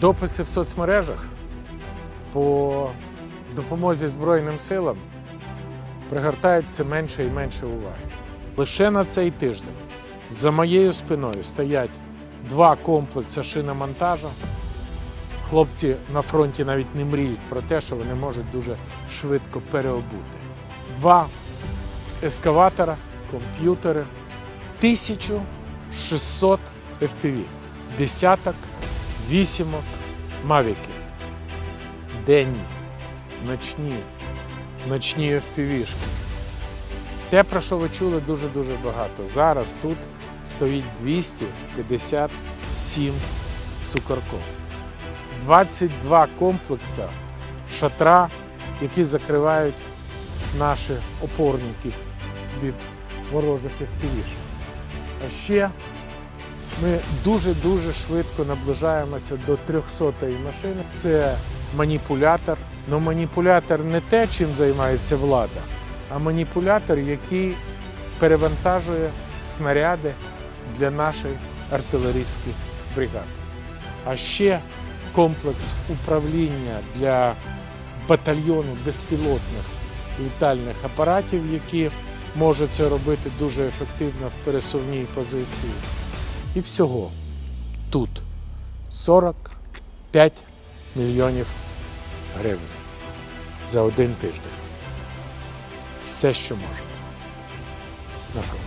Дописи в соцмережах по допомозі Збройним силам пригортають все менше і менше уваги. Лише на цей тиждень за моєю спиною стоять два комплекси шиномонтажу. Хлопці на фронті навіть не мріють про те, що вони можуть дуже швидко переобути. Два ескаватора, комп'ютери, 1600 FPV, десяток, вісімок, мавіки. Денні, ночні, ночні FPV-шки. Те, про що ви чули дуже-дуже багато. Зараз тут стоїть 257 цукорков. 22 комплекси шатра, які закривають наші опорники від ворожих FPV. А ще ми дуже-дуже швидко наближаємося до 300-ї машини. Це маніпулятор. Ну маніпулятор не те, чим займається влада, а маніпулятор, який перевантажує снаряди для наших артилерійських бригад. А ще комплекс управління для батальйону безпілотних літальних апаратів, які можуть це робити дуже ефективно в пересувній позиції. І всього тут 45 мільйонів гривень за один тиждень. Все, що можемо. На.